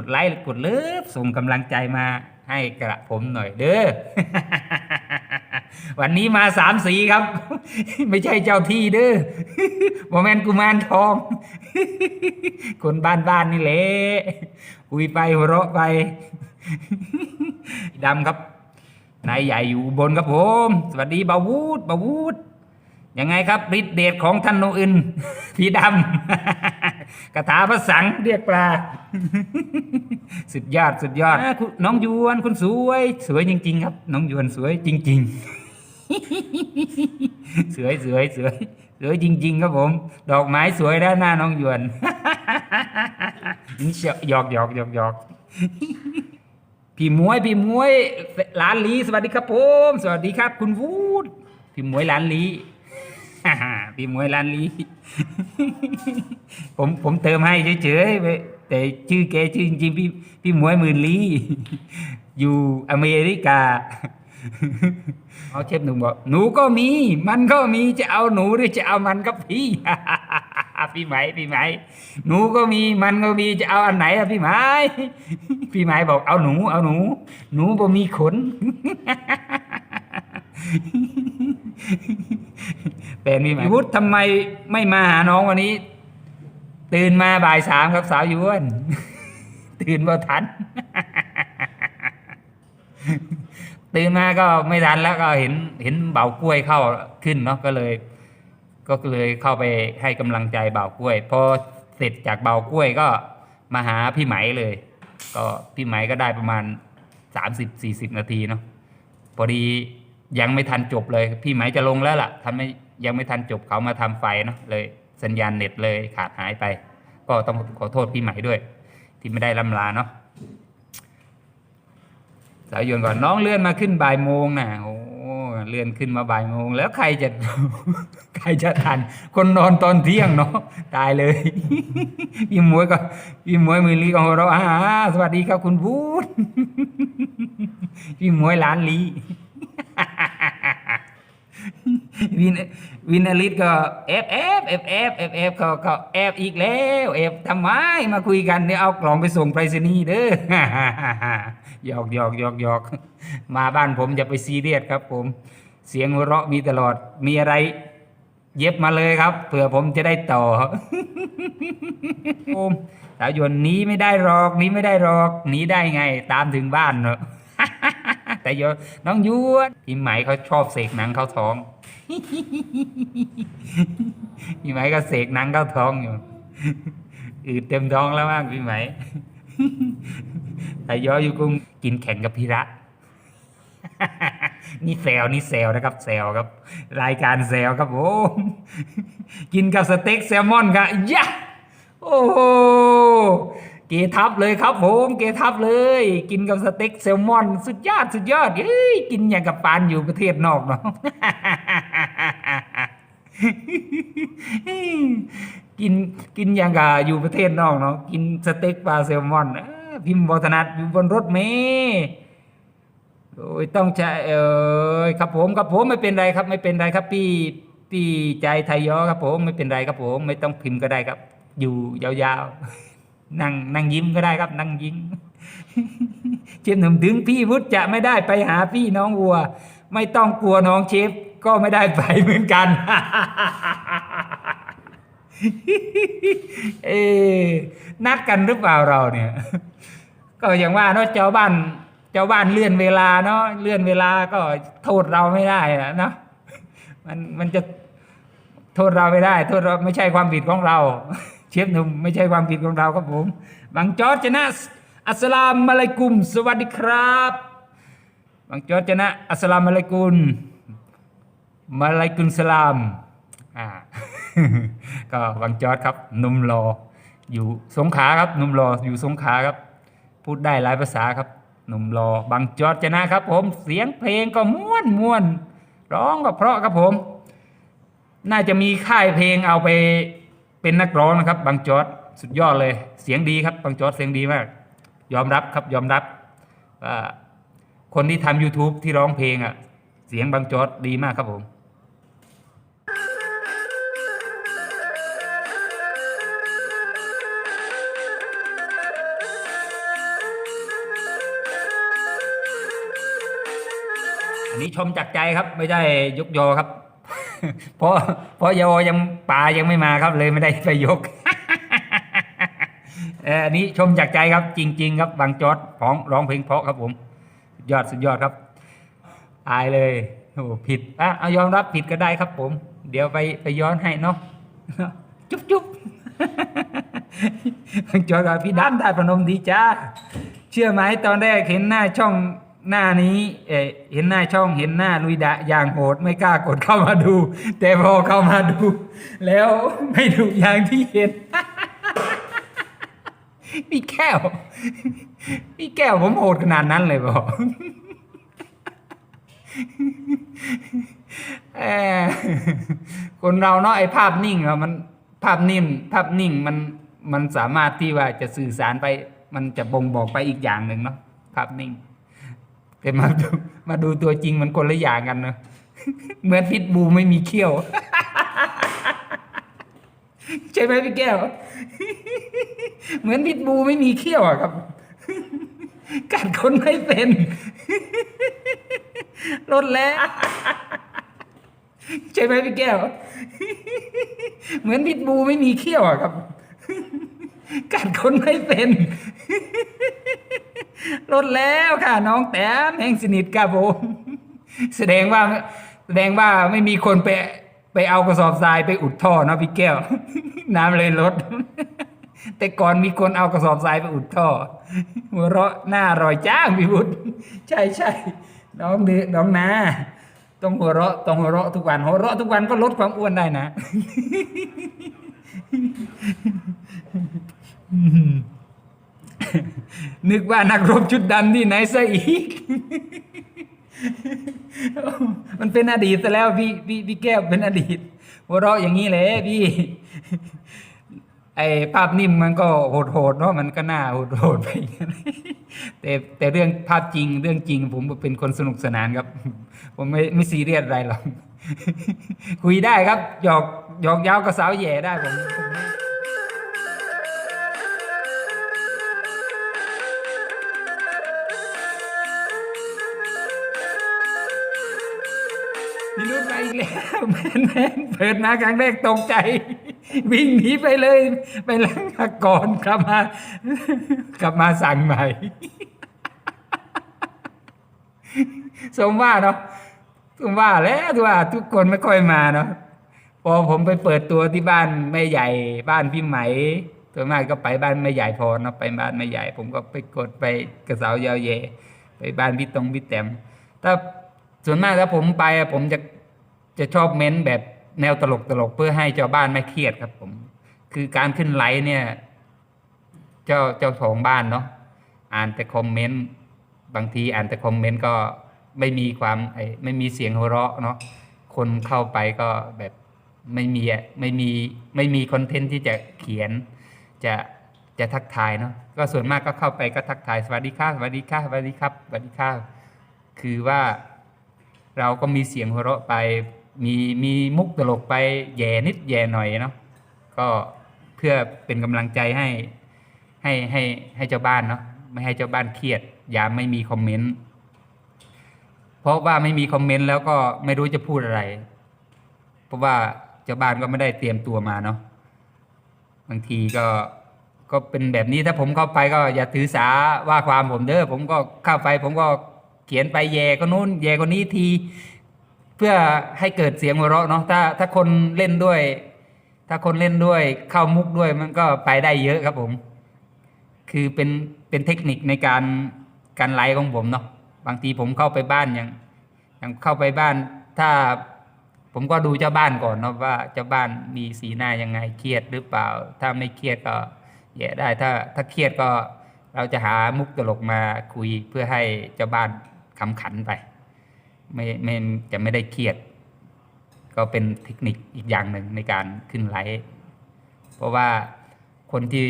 กดไลค์กดเลิฟส่งกำลังใจมาให้กระผมหน่อยเด้อ วันนี้มาสามสีครับ ไม่ใช่เจ้าที่เด้อโมเมนกุมารทอง คนบ้านบ้านนี่แหละคุยไปหัวเราะไปดำครับนายใหญ่อยู่บนครับผม สวัสดีบาวูดบาวูด ยังไงครับฤทธิเดชของท่านโนอึนพีดำคาถาพระสังเรียกปลา สุดยอดสุดยอด น้องยวนคุณสวย สวยจริง ๆ ครับ น้องยวนสวยจริง ๆ สวยสวยสวยสวยจริง ๆ ครับผม ดอกไม้สวยด้านหน้าน้องยวนหยอกหยอกหยอกหยอกพี่มวยพี่มวยหลานลีสวัสดีครับผม สวัสดีครับ คุณวูดพี่มวยหลานลี พี่มวยลานลี ผมผมเติมให้เฉยๆแต่ชื่อแกชื่อจริงๆพี่พี่มวยหมื่นลี อยู่อเมริกาเอาเชฟหนุ่มบอกหนูก็มี มันก็มีจะเอาหนูหรือจะเอามันครับพี่พี่ไหมพี่ไหมหนูก็มีมันก็มีจะเอาอันไหนอะพี่ไหมพี่ไหมบอกเอาหนู เอาหนู หนูบ่มีขน เป็นพี่ไหมวุฒิทำไมไม่มาหาน้องวันนี้ ตื่นมาบ่ายสามครับสาวยวนตื่นบ่ทัน ตื่นมาก็ไม่ทันแล้วก็เห็นเห็นเบากล้วยเข้าขึ้นเนาะก็เลย ก็เลยเข้าไปให้กำลังใจเบากล้วยพอเสร็จจากเบากล้วยก็มาหาพี่ไหมเลย ก็พี่ไหมก็ได้ประมาณสามสิบสี่สิบนาทีเนาะพอดียังไม่ทันจบเลย พี่ไหมจะลงแล้วล่ะทำไม่ ยังไม่ทันจบเขามาทำไฟเนาะเลยสัญญาณเน็ตเลยขาดหายไป ก็ต้องขอโทษพี่ไหม่ด้วย ที่ไม่ได้ลำลาเนาะสาวยนก่อนน้องเลื่อนมาขึ้นบ่ายโมงนะโอ้เลื่อนขึ้นมาบ่ายโมง แล้วใครจะใครจะทัน คนนอนตอนเที่ยงเนาะตายเลยพี่มวยก็พี่มวยมือลีของเราอ่าสวัสดีครับคุณบูธพี่มวยหลานลี วินวินอลิสก็เอฟเอฟเอฟเอฟเอฟเอฟเขาก็แอบอีกแล้วเอฟทำไมมาคุยกันเนี่ยเอากล่องไปส่งไปรษณีย์เด้อหยอกหยอกหยอกหยอกมาบ้านผมอย่าไปซีเรียสครับ ผม เสียงหัวเราะมีตลอดมีอะไร เย็บมาเลยครับเผื่อผมจะได้ต่อโอมสาวยนหนีไม่ได้หรอกหนีไม่ได้หรอกหนีได้ไง ตามถึงบ้านเนอะ แต่โยนน้องยวดพี่ไหมเขาชอบเสกหนังเข้าท้องพี่ไหมก็เสกหนังเข้าท้องอยู่อืดเต็มท้องแล้วมากพี่ไหมแต่ยออยู่กุ้งกินแข่งกับพี่ระนี่แซวนี่แซวนะครับแซวครับ รายการแซวครับผมกินกับสเต็กแซลมอนครับยะโอ้ เกทับเลยครับผมเกทับเลย กินกับสเต็กแซลมอน สุดยอดสุดยอดเอ้ยกินอย่างกับปานอยู่ประเทศนอกเนาะกินกินอย่างกับอยู่ประเทศนอกเนาะกินสเต็กปลาแซลมอนพิมพ์บอธนัดอยู่บนรถเมล์โอ้ยต้องใช้เออครับผมครับผมไม่เป็นไรครับ ไม่เป็นไรครับ พี่พี่ใจไทยยอครับผมไม่เป็นไรครับผม ไม่ต้องพิมพ์ก็ได้ครับ อยู่ยาวๆ นั่งนั่งยิ้มก็ได้ครับ นั่งยิ้มเชฟหนุ่มถึงพี่วุฒิจะไม่ได้ไปหาพี่น้องวัว ไม่ต้องกลัวน้องเชฟก็ไม่ได้ไปเหมือนกัน เอ๊ะนัดกันหรือเปล่าเราเนี่ย ก็อย่างว่าเนาะเจ้าบ้าน เจ้าบ้านเลื่อนเวลาเนาะเลื่อนเวลาก็โทษเราไม่ได้อะเนาะมันมันจะโทษเราไม่ได้ โทษเราไม่ใช่ความผิดของเรา เชฟหนุ่มไม่ใช่ความผิดของเราครับผมบางจอร์จชนะ อัสลามุอะลัยกุม สวัสดีครับบางจอร์จชนะ อัสลามุอะลัยกุมมาลายกุนสลามอ่าก็บางจอร์ดครับหนุ่มรออยู่สงขาครับหนุ่มรออยู่สงขาครับ พูดได้หลายภาษาครับหนุ่มรอบางจอร์ดชนะครับผมเสียงเพลงก็ม่วนม่วนร้องก็เพราะครับผม น่าจะมีค่ายเพลงเอาไป เป็นนักร้องนะครับบางจอร์ดสุดยอดเลย เสียงดีครับบางจอร์ดเสียงดีมาก ยอมรับครับยอมรับว่าคนที่ทำ YouTube ที่ร้องเพลงอะ เสียงบางจอร์ดดีมากครับผมอันนี้ชมจากใจครับไม่ได้ยกยอครับ เพราะเพราะยอยังป่ายังไม่มาครับเลยไม่ได้ไปยกอันนี้ชมจากใจครับจริง ๆ ครับบางจอดของร้องเพลงเพราะครับผม ยอดสุดยอดครับตายเลยโอ้ผิดอะเอายอมรับผิดก็ได้ครับผม เดี๋ยวไปไปย้อนให้เนาะจุ๊บจุ๊บบางจอดกับพี่ดำได้ประนมดีจ้าเชื่อไหมตอนแรกเห็นหน้าช่อง หน้านี้เอเห็นหน้าช่องเห็นหน้าลุยดะอย่างโหดไม่กล้ากดเข้ามาดู แต่พอเข้ามาดู แล้วไม่ดูอย่างที่เห็นพี่แก้วพี่แก้วผมโหดขนาดนั้นเลยบอกเออคนเราเนาะไอ้ภาพนิ่งอะมันภาพนิ่งภาพนิ่งมันมันสามารถที่ว่าจะสื่อสารไป มันจะบ่งบอกไปอีกอย่างหนึ่งเนาะภาพนิ่ง แต่มาดูมาดูตัวจริงมันคนละอย่างกันเนอะเหมือนพิษบูไม่มีเขี้ยว ใช่ไหมพี่แก้ว เหมือนพิษบูไม่มีเขี้ยวอะครับกัดคนไม่เป็นลดแล้ว ใช่ไหมพี่แก้ว เหมือนพิษบูไม่มีเขี้ยวอะครับกัดคนไม่เป็น ลดแล้วค่ะ น้องแต้มแห่งสนิทครับผม แสดงว่าแสดงว่าไม่มีคนไปไปเอากระสอบทรายไปอุดท่อเนาะพี่แก้ว น้ำเลยลด แต่ก่อนมีคนเอากระสอบทรายไปอุดท่อหัวเราะหน้าอร่อยจ้างพี่บุตรใช่ใช่น้องเดือน้องนาต้องหัวเราะต้องหัวเราะทุกวันหัวเราะทุกวันก็ลดความอ้วนได้นะ นึกว่านักรบชุดดำที่ไหนซะอีก มันเป็นอดีตซะแล้วพี่พี่พี่แก้วเป็นอดีตหัวเราะอย่างนี้แหละพี่ ไอ้ภาพนิ่มมันก็โหดๆเนาะมันก็น่าโหดๆไปแต่แต่เรื่องภาพจริงเรื่องจริง ผมเป็นคนสนุกสนานครับ ผมไม่ไม่ซีเรียสอะไรหรอกคุยได้ครับหยอกหยอกย้ากับสาวแย่ได้ผม พี่นุ่นมาอีกแล้วแมนแมนเปิดมาครั้งแรกตกใจ วิ่งหนีไปเลย ไปล้างอาก่อนกลับมา กลับมาสั่งใหม่ สมว่าเนาะสมว่าแล้วว่าทุกคนไม่ค่อยมาเนาะพอผมไปเปิดตัวที่บ้านแม่ใหญ่บ้านพี่ไหมส่วนมากก็ไปบ้านแม่ใหญ่พอเนาะไปบ้านแม่ใหญ่ ผมก็ไปกดไปกระเสายาวเย ไปบ้านพี่ตรงพี่แต้มถ้า ส่วนมากถ้าผมไปผมจะจะชอบเม้นแบบแนวตลกตลกๆเพื่อให้เจ้าบ้านไม่เครียดครับ ผม คือการขึ้นไลฟ์เนี่ย เจ้าเจ้าของบ้านเนาะอ่านแต่คอมเมนต์บางทีอ่านแต่คอมเมนต์ก็ไม่มีความไอ้ไม่มีเสียงหัวเราะเนาะคนเข้าไปก็แบบไม่มีไม่มีไม่มีคอนเทนต์ที่จะเขียน จะจะทักทายเนาะก็ส่วนมากก็เข้าไปก็ทักทายสวัสดีค่ะสวัสดีค่ะสวัสดีครับสวัสดีค่ะคือว่า เราก็มีเสียงหัวเราะไป มีมีมุกตลกไปแย่นิดแย่หน่อยเนาะก็เพื่อเป็นกำลังใจให้ให้ให้ให้เจ้าบ้านเนาะไม่ให้เจ้าบ้านเครียด อย่าไม่มีคอมเมนต์เพราะว่าไม่มีคอมเมนต์แล้วก็ไม่รู้จะพูดอะไร เพราะว่าเจ้าบ้านก็ไม่ได้เตรียมตัวมาเนาะบางทีก็ก็เป็นแบบนี้ถ้าผมเข้าไปก็อย่าถือสาว่าความผมเด้อผมก็เข้าไปผมก็ เขียนไปแย่ก็นู้นแย่ก็นี้ที เพื่อให้เกิดเสียงหัวเราะเนาะถ้าถ้าคนเล่นด้วย ถ้าคนเล่นด้วยเข้ามุกด้วยมันก็ไปได้เยอะครับผม คือเป็นเป็นเทคนิคในการการไลฟ์ของผมเนาะบางทีผมเข้าไปบ้านอย่างอย่างเข้าไปบ้าน ถ้าผมก็ดูเจ้าบ้านก่อนเนาะว่าเจ้าบ้านมีสีหน้ายังไงเครียดหรือเปล่า ถ้าไม่เครียดก็แย่ได้ถ้าถ้าเครียดก็เราจะหามุกตลกมาคุยเพื่อให้เจ้าบ้าน ขำขันไป ไม่ไม่จะไม่ได้เครียด ก็เป็นเทคนิคอีกอย่างหนึ่งในการขึ้นไลฟ์เพราะว่าคนที่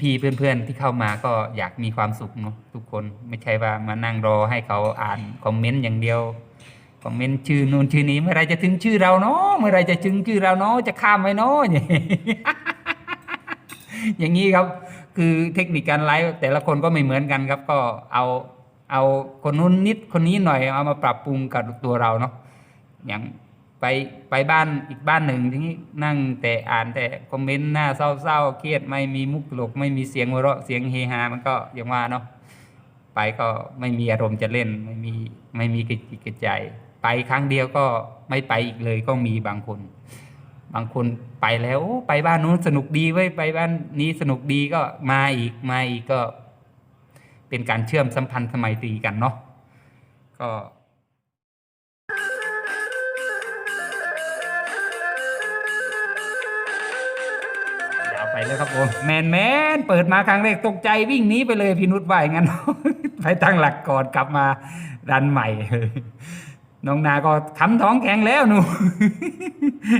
พี่ๆเพื่อนๆที่เข้ามาก็อยากมีความสุขเนาะทุกคนไม่ใช่ว่ามานั่งรอให้เขาอ่านคอมเมนต์อย่างเดียวคอมเมนต์ชื่อนู่นชื่อนี้เมื่อไรจะถึงชื่อเราเนาะเมื่อไรจะถึงชื่อเราเนาะจะข้ามไปเนาะอย่างนี้ครับ คือเทคนิคการไลฟ์แต่ละคนก็ไม่เหมือนกันครับ ก็เอา เอาคนนู้นนิดคนนี้หน่อยเอามาปรับปรุงกับตัวเราเนาะอย่างไปไปบ้านอีกบ้านหนึ่งทีนี้นั่งแต่อ่านแต่คอมเมนต์หน้าเศร้าๆเครียดไม่มีมุกตลกไม่มีเสียงหัวเราะเสียงเฮฮามันก็อย่างว่าเนาะไปก็ไม่มีอารมณ์จะเล่นไม่มีไม่มีกระจิตกระใจ ไปครั้งเดียวก็ไม่ไปอีกเลยก็มีบางคน บางคนไปแล้วไปบ้านนู้นสนุกดีเว้ไปบ้านนี้สนุกดีก็มาอีกมาอีกก็ เป็นการเชื่อมสัมพันธ์สมัยตรีกันเนาะก็ยาวไปเลยครับผมแมนแมนเปิดมาครั้งแรกตกใจวิ่งหนีไปเลยพี่นุชว่าอย่างนั้น ไปตั้งหลักก่อนกลับมาดันใหม่ น้องนาก็ทำท้องแข็งแล้วหนู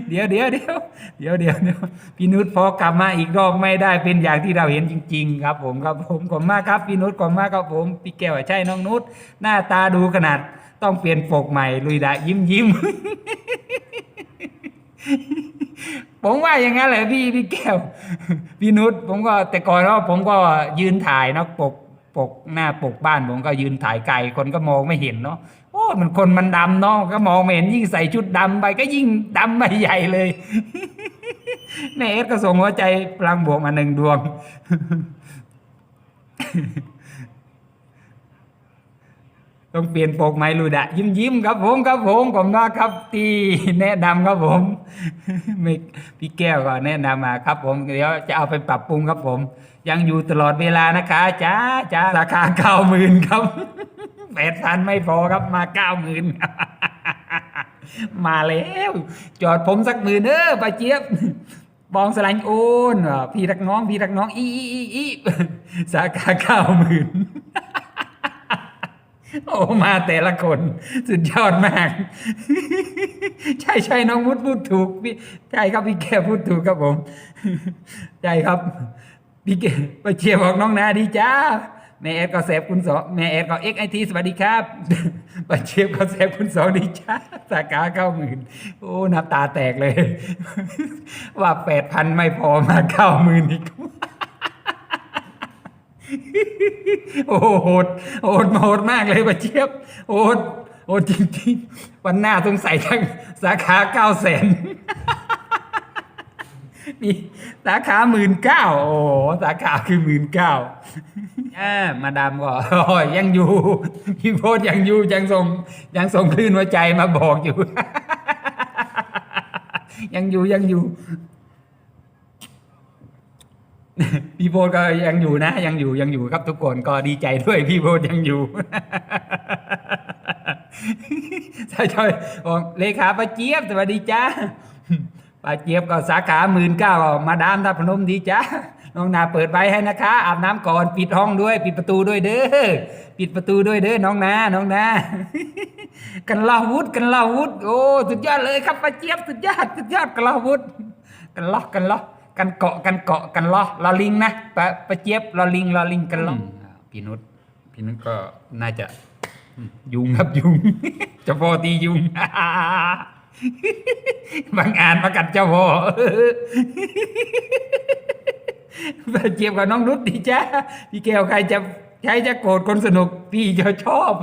เดี๋ยวเดี๋ยวเดี๋ยวเดี๋ยวเดี๋ยวเดี๋ยวพี่นุชพอกลับมาอีกรอบไม่ได้เป็นอย่างที่เราเห็นจริง ๆ ครับ ผมครับผมขอบมากครับพี่นุชขอบมากครับผมพี่แก้วใช่น้องนุชหน้าตาดูขนาด ต้องเปลี่ยนปกใหม่ ลุยดะยิ้มยิ้มผมว่าอย่างนั้นแหละพี่พี่แก้วพี่นุชผมก็แต่ก่อนก็ผมก็ยืนถ่ายเนาะปกปกหน้าปกบ้านผมก็ยืนถ่ายไกลคนก็มองไม่เห็นเนาะ มันคนมันดำเนาะก็มองไม่เห็นยิ่งใส่ชุดดำไปก็ยิ่งดำไปใหญ่เลยแม่เอสก็ส่งหัวใจพลังบวกมาหนึ่งดวง ต้องเปลี่ยนปกไม้ลูดะ ยิ้มยิ้มครับผมครับผมผมนะครับที่แนะนำครับผมไม่พี่แก้วก็แนะนำมาครับผม เดี๋ยวจะเอาไปปรับปรุงครับผม ยังอยู่ตลอดเวลานะคะจ้าจ้าราคาเก้าหมื่นครับ แปดพันไม่พอครับมาเก้าหมื่นมาแล้ว จอดผมสักหมื่นเออป้าเจี๊ยบบองสลังโอนพี่รักน้อง พี่รักน้องอีอีอีอีสาขาเก้าหมื่นโอ้มาแต่ละคน สุดยอดมาก ใช่ใช่น้องมุดพูดถูกพี่ใช่ครับพี่แกพูดถูกครับผม ใช่ครับ พี่แกไปเชียร์บอกน้องนาดีจ้า แม่แอดก็แซบคุณสองแม่แอดก็เอ็กไอทีสวัสดีครับไปเชียร์ก็แซบคุณสองดีจ้าสาขาเก้าหมื่นโอ้น้ำตาแตกเลย ว่าแปดพันไม่พอมาเก้าหมื่นอีกโอ้โหโหดโหดโหดมากเลยปะเจี๊ยบโหดโหดจริงๆ วันหน้าสงสัยทั้งสาขาเก้าแสน มีสาขาหมื่นเก้าโอ้สาขาคือหมื่นเก้าอ่ามาดามก็โอ้ยยังอยู่พี่โพสยังอยู่ยังส่งยังส่งคลื่นหัวใจมาบอกอยู่ ยังอยู่ยังอยู่พี่โพดก็ยังอยู่นะ ยังอยู่ยังอยู่ครับทุกคนก็ดีใจด้วยพี่โพดยังอยู่ใช่ใช่บอกเลขาป้าเจี๊ยบสวัสดีจ้า เจี๊ยบก็สาขาหมื่นเก้ามาดามทับพนมดีจ้าน้องนาเปิดไว้ให้นะคะ อาบน้ำก่อนปิดห้องด้วย ปิดประตูด้วยเด้อปิดประตูด้วยเด้อน้องนาน้องนากันลาวุธกันลาวุธโอ้สุดยอดเลยครับป้าเจี๊ยบสุดยอดสุดยอดกันลาวุธกันล็อกกันล็อกกันเกาะกันเกาะกันล้อลอลิงนะป้าป้าเจี๊ยบลอลิงลอลิงกันล็อกพี่นุชพี่นุชก็น่าจะยุงครับยุงจ้าพ่อตียุง บางอ่านมากัดเจ้าพ่อป้าเจี๊ยบกับน้องนุชดีจ้าพี่แก้วใครจะใครจะโกรธคนสนุกพี่จะชอบ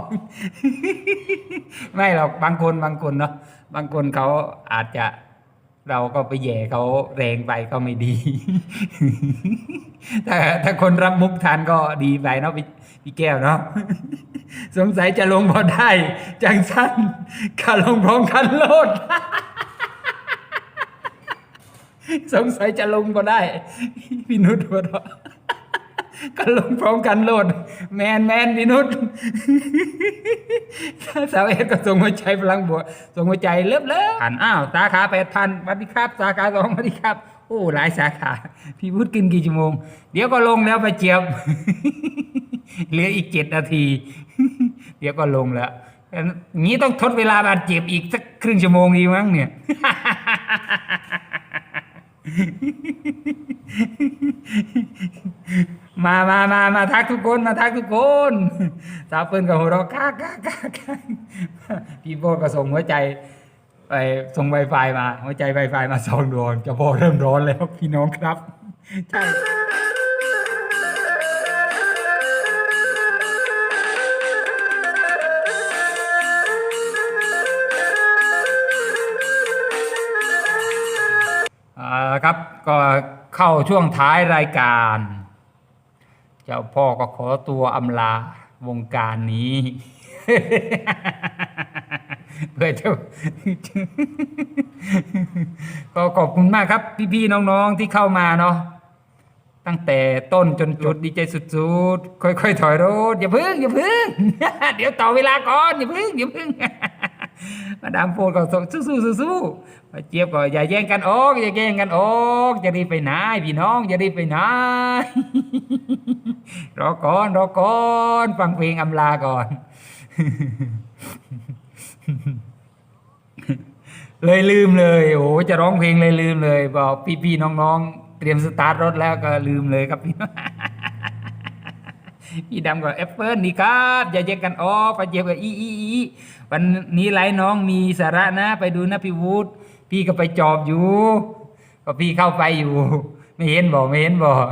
ไม่หรอกบางคนบางคนเนาะบางคนเขาอาจจะ เราก็ไปแย่เขาแรงไปก็ไม่ดี ถ้าถ้าคนรับมุกทานก็ดีไปเนาะพี่พี่แก้วเนาะ สงสัยจะลงพอได้ จังสั้นขาลงพร้อมกันโลด สงสัยจะลงพอได้ พี่นุชหัวเราะ กันลงพร้อมกันโหลด แมนแมนพี่นุชสาวเอ็ดก็ส่งหัวใจพลังบวกส่งหัวใจเลิฟเลิฟผ่านอ้าวสาขาแปดพันสวัสดีครับ สาขาสองสวัสดีครับ โอ้หลายสาขา พี่พูดกินกี่ชั่วโมง เดี๋ยวก็ลงแล้วไปเจียบเหลืออีกเจ็ดนาที เดี๋ยวก็ลงแล้วงี้ต้องทดเวลาบาดเจ็บอีกสักครึ่งชั่วโมงดีมั้งเนี่ย มามามามาทักทุกคน มาทักทุกคนสาวเปิ้ลกับหัวเราะก้าก้าก้าก้าพี่โบก็ส่งหัวใจ ไปส่งไวไฟมา หัวใจไวไฟมาสองดวงจะพอเริ่มร้อนแล้ว พี่น้องครับ ใช่ ครับก็เข้าช่วงท้ายรายการ เจ้าพ่อก็ขอตัวอำลาวงการนี้ เพื่อจะก็ขอบคุณมากครับ พี่ๆน้องๆที่เข้ามาเนาะตั้งแต่ต้นจนจุดดีใจสุดๆ ค่อยๆ ถอยรถอย่าพึ่งอย่าพึ่ง เดี๋ยวต่อเวลาก่อนอย่าพึ่งอย่าพึ่ง มาดามโฟนก็สู้ๆสู้ๆป้มาเจี๊ยบก็อย่าแย่งกันออกอย่าแย่งกันออกจะรีบไปไหนพี่น้องอย่ารีบไปไหนรอก่อนรอก่อนฟังเพลงอำลาก่อน เลยลืมเลยโอ้จะร้องเพลงเลยลืมเลยบอกพี่ๆน้องๆ เตรียมสตาร์ทรถแล้วก็ลืมเลยครับพี่พี่ดำก็แอปเปิลนี่ครับอย่าแยกกันออกไปเจ็บกับอีอีอี วันนี้ไลฟ์น้องมีสาระนะ ไปดูนะพี่วูดพี่ก็ไปจอบอยู่ก็พี่เข้าไปอยู่ ไม่เห็นบอกไม่เห็นบอก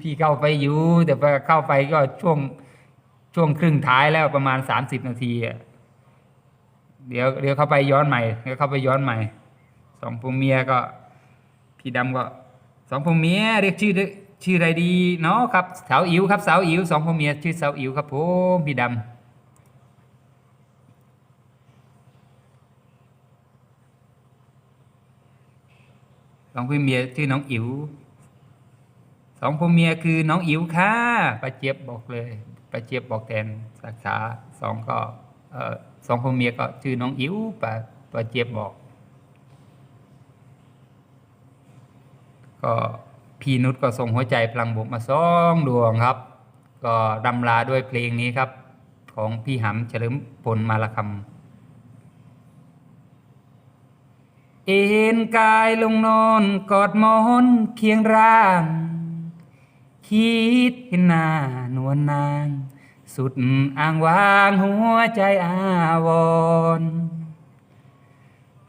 พี่เข้าไปอยู่ แต่พอเข้าไปก็ช่วงช่วงครึ่งท้ายแล้วประมาณสามสิบนาทีอะเดี๋ยวเดี๋ยวเข้าไปย้อนใหม่เดี๋ยวเข้าไปย้อนใหม่ สองผัวเมียก็ พี่ดำก็ สองผัวเมียเรียกชื่อชื่ออะไรดีเนาะครับสาวอิ๋วครับสาวอิ๋วสองผัวเมียชื่อสาวอิ๋วครับผมพี่ดำ สองผัวเมียชื่อน้องอิ๋วสองผัวเมียคือน้องอิ๋วค่ะป้าเจี๊ยบบอกเลยป้าเจี๊ยบบอกแทนสาขาสองก็เออสองผัวเมียก็ชื่อน้องอิ๋วป้าป้าเจี๊ยบบอก ก็พี่นุชก็ส่งหัวใจพลังบวกมาสองดวงครับ ก็ดำลาด้วยเพลงนี้ครับ ของพี่หำเฉลิมพลมาละคำ เอ็นกายลงนอนกอดมอนเคียงร่าง คิดเห็นหน้านวลนาง สุดอ้างวางหัวใจอาวร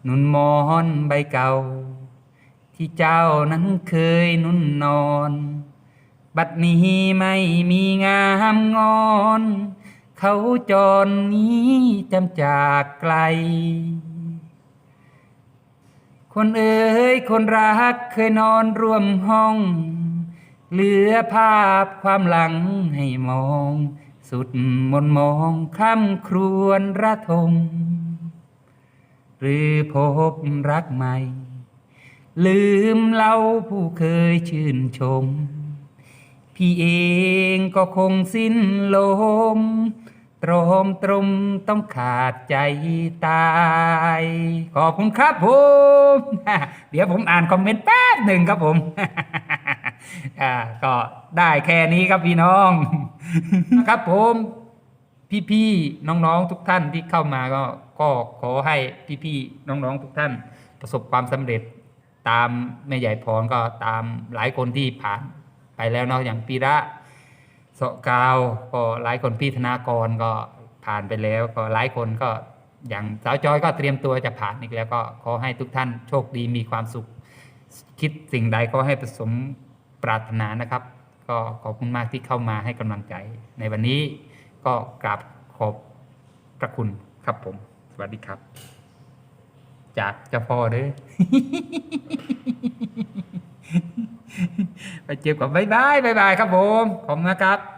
นุ่นมอนใบเก่า ที่เจ้านั้นเคยนุ่นนอน บัดนี้ไม่มีงามงอน เขาจรนี้จำจากไกล คนเอ๋ยคนรักเคยนอนร่วมห้อง เหลือภาพความหลังให้มอง สุดมนมองค่ำครวญระทม หรือพบรักใหม่ ลืมเล่าผู้เคยชื่นชม พี่เองก็คงสิ้นลม ตรมตรุมต้องขาดใจตาย ขอบคุณครับผม เดี๋ยวผมอ่านคอมเมนต์แป๊บหนึ่งครับผมก็ได้แค่นี้ครับพี่น้องครับผมพี่ๆน้องๆทุกท่านที่เข้ามาก็ก็ขอให้พี่ๆน้องๆทุกท่านประสบความสำเร็จตามแม่ใหญ่พรก็ตามหลายคนที่ผ่านไปแล้วเนาะอย่างปีระ เสาะกาวก็หลายคนพี่ธนากรก็ผ่านไปแล้ว ก็หลายคนก็อย่างสาวจอยก็เตรียมตัวจะผ่านอีกแล้วก็ขอให้ทุกท่านโชคดีมีความสุข คิดสิ่งใดก็ให้ประสมปรารถนานะครับ ก็ขอบคุณมากที่เข้ามาให้กำลังใจ ในวันนี้ก็กราบขอบพระคุณครับผม สวัสดีครับ จากเจ้าพ่อเด้อ ไปเจอกันบ๊ายบายบ๊ายบายครับผม ขอบคุณนะครับ